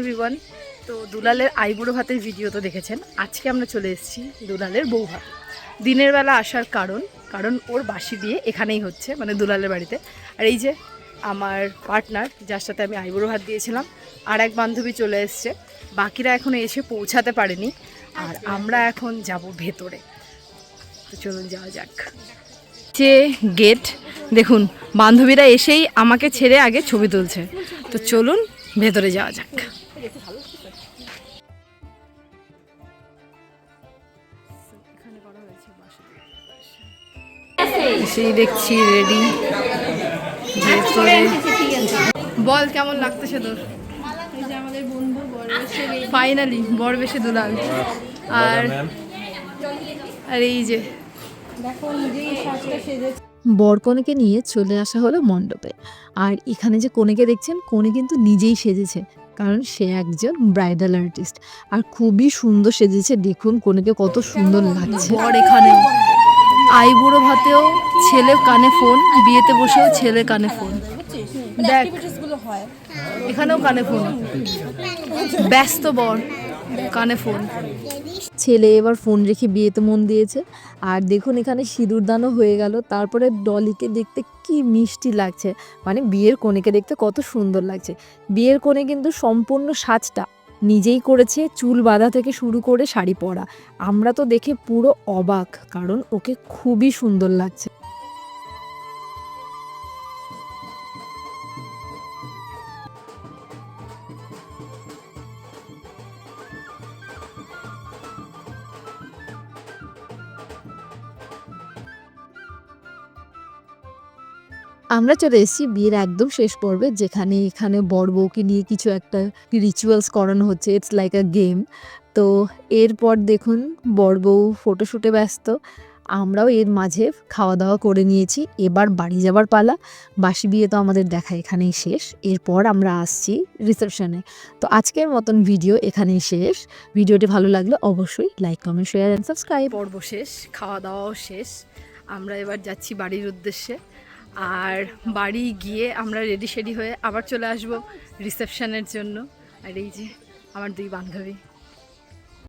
Everyone তো দুলালের আইবুড়ো ভাতের ভিডিও তো দেখেছেন। আজকে আমরা চলে এসেছি দুলালের বউ ভাত। দিনের বেলা আসার কারণ কারণ ওর বাসি দিয়ে এখানেই হচ্ছে মানে দুলালের বাড়িতে। আর এই যে আমার পার্টনার যার সাথে আমি আইবুড়ো ভাত দিয়েছিলাম আর এক বান্ধবী চলে এসছে। বাকিরা এখনও এসে পৌঁছাতে পারেনি। আর আমরা এখন যাব ভেতরে। তো চলুন যাওয়া যাক। যে গেট দেখুন বান্ধবীরা এসেই আমাকে ছেড়ে আগে ছবি তুলছে। তো চলুন ভেতরে যাওয়া যাক। সেই দেখছি রেডি বল কেমন লাগতেছে তোর? ফাইনালি বড় বেশি দুলাল। আর আর এই যে। বরকনেকে নিয়ে চলে আসা হলো মণ্ডপে। আর এখানে যে কনেকে দেখছেন কনে কিন্তু নিজেই সেজেছে। কারণ সে একজন ব্রাইডাল আর্টিস্ট। আর খুবই সুন্দর সেজেছে, দেখুন কনেকে কত সুন্দর লাগছে। বর এখানে। আইবুড়ো ভাতেও ছেলে কানে ফোন, বিয়েতে বসেও ছেলে কানে ফোন। দেখ এখানেও কানে ফোন। ব্যস্ত বর কানে ফোন। ছেলে এবার ফোন রেখে বিয়েতে মন দিয়েছে। আর দেখুন এখানে সিঁদুরদানও হয়ে গেল। তারপরে ডলিকে দেখতে কি মিষ্টি লাগছে। মানে বিয়ের কনেকে দেখতে কত সুন্দর লাগছে। বিয়ের কোণে কিন্তু সম্পূর্ণ সাজটা। নিজেই করেছে চুল বাঁধা থেকে শুরু করে শাড়ি পরা। আমরা তো দেখে পুরো অবাক কারণ ওকে খুবই সুন্দর লাগছে। আমরা চলে এসেছি বিয়ের একদম শেষ পর্বে, যেখানে এখানে বর বউকে নিয়ে কিছু একটা রিচুয়ালস করানো হচ্ছে। ইটস লাইক আ গেম তো এরপর দেখুন বর বউ ফটোশ্যুটে ব্যস্ত। আমরাও এর মাঝে খাওয়া দাওয়া করে নিয়েছি। এবার বাড়ি যাবার পালা। বাসি বিয়ে তো আমাদের দেখা এখানেই শেষ। এরপর আমরা আসছি রিসেপশনে তো আজকের মতন ভিডিও এখানেই শেষ। ভিডিওটি ভালো লাগলে অবশ্যই like comment share and subscribe পর্ব শেষ খাওয়া দাওয়াও শেষ। আমরা এবার যাচ্ছি বাড়ির উদ্দেশ্যে। আর বাড়ি গিয়ে আমরা রেডি শেডি হয়ে আবার চলে আসব রিসেপশনের জন্য। আর এই যে আমার দুই বান্ধবী।